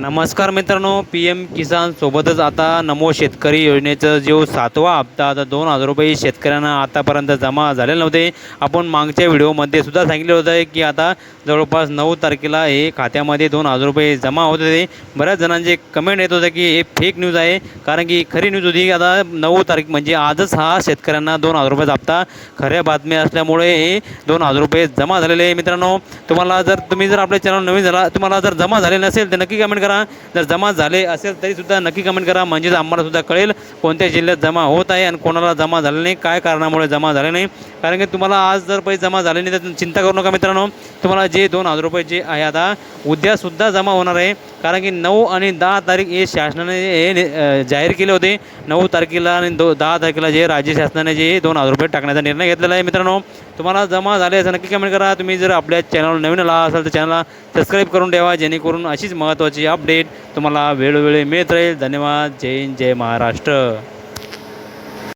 नमस्कार मित्रांनो P M किसान सोबतच आता नमो शेतकरी योजनेचं जो सातवा हप्ता आता दोन हजार रुपये शेतकऱ्यांना आतापर्यंत जमा झालेले नव्हते. आपण मागच्या व्हिडिओमध्ये सुद्धा सांगितलं होतं की आता जवळपास नऊ तारखेला हे खात्यामध्ये दोन हजार रुपये जमा होत होते. बऱ्याच जणांचे कमेंट येत होते की हे फेक न्यूज आहे कारण की खरी न्यूज होती की आता नऊ तारीख म्हणजे आजच हा शेतकऱ्यांना दोन हजार रुपये हप्ता खऱ्या बातम्या असल्यामुळे हे दोन हजार रुपये जमा झालेले आहे मित्रांनो. तुम्हाला जर तुम्ही जर आपल्या चॅनल नवीन झाला तुम्हाला जर जमा झाले नसेल तर नक्की कमेंट करा. जर जमा झाले असेल तरीसुद्धा नक्की कमेंट करा. म्हणजेच आम्हाला सुद्धा कळेल कोणत्या जिल्ह्यात जमा होत आहे आणि कोणाला जमा झाले नाही काय कारणामुळे जमा झाले नाही. कारण की तुम्हाला आज जर पैसे जमा झाले नाही तर चिंता करू नका मित्रांनो. तुम्हाला जे दोन हजार रुपये जे आहे आता उद्यासुद्धा जमा होणार आहे. कारण की नऊ आणि दहा तारीख हे शासनाने हे जाहीर केले होते. नऊ तारखेला आणि दो दहा तारखेला जे राज्य शासनाने जे दोन हजार रुपये टाकण्याचा निर्णय घेतलेला आहे मित्रांनो. तुम्हाला जमा झाले असं नक्की कमेंट करा. तुम्ही जर आपल्या चॅनलवर नवीन आला असाल तर चॅनलला सबस्क्राईब करून ठेवा जेणेकरून अशीच महत्त्वाची अपडेट तुम्हाला वेळोवेळी मिळत राहील. धन्यवाद. जय हिंद जय महाराष्ट्र.